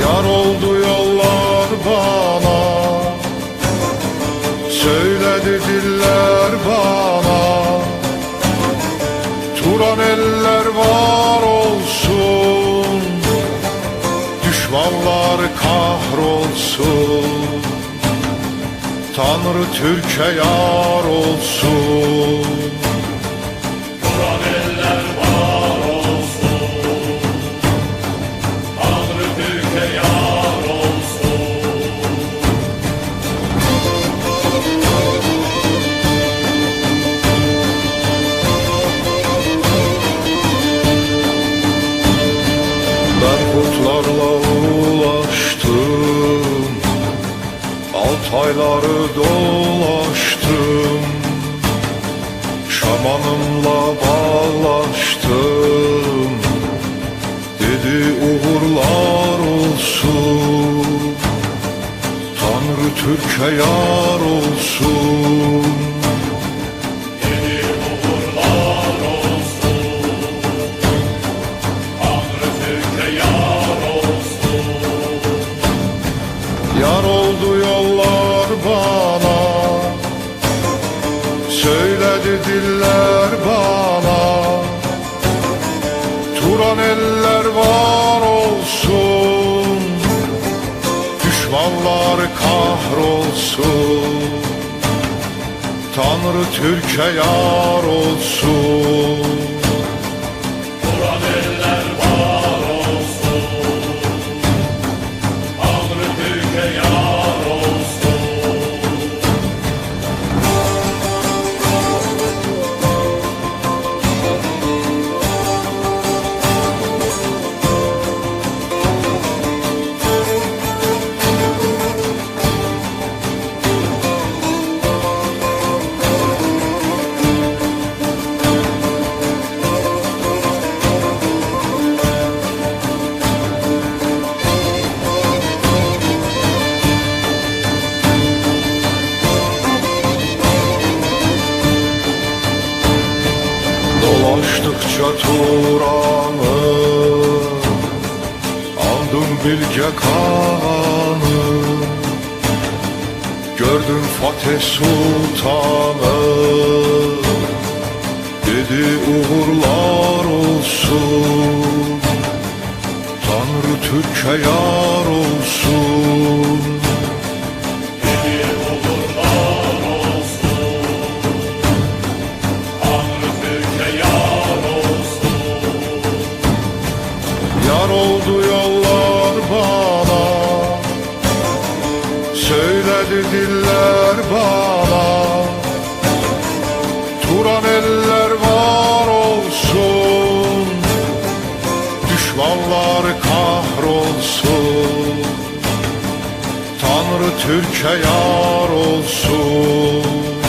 Yar oldu yollar bana. Söyledi diller bana. Turan eller var olsun. Düşmanlar kahrolsun. Tanrı Türk'e yar olsun Ben kurtlarla ulaştım Altayları dolaştım. Şamanımla bağlaştım. Dedi uğurlar olsun. Tanrı Türk'e yar olsun Diller bana. Turan eller var olsun. Düşmanlar kahrolsun. Tanrı Türk'e yar olsun Dolaştıkça Turan'ı Aldım bilge kanı. Gördüm Fatih Sultan'ı Dedi uğurlar olsun. Tanrı Türk'e yar olsun Yar oldu yollar bana. Söyledi diller bana. Turan eller var olsun. Düşmanlar kahrolsun. Tanrı Türk'e yar olsun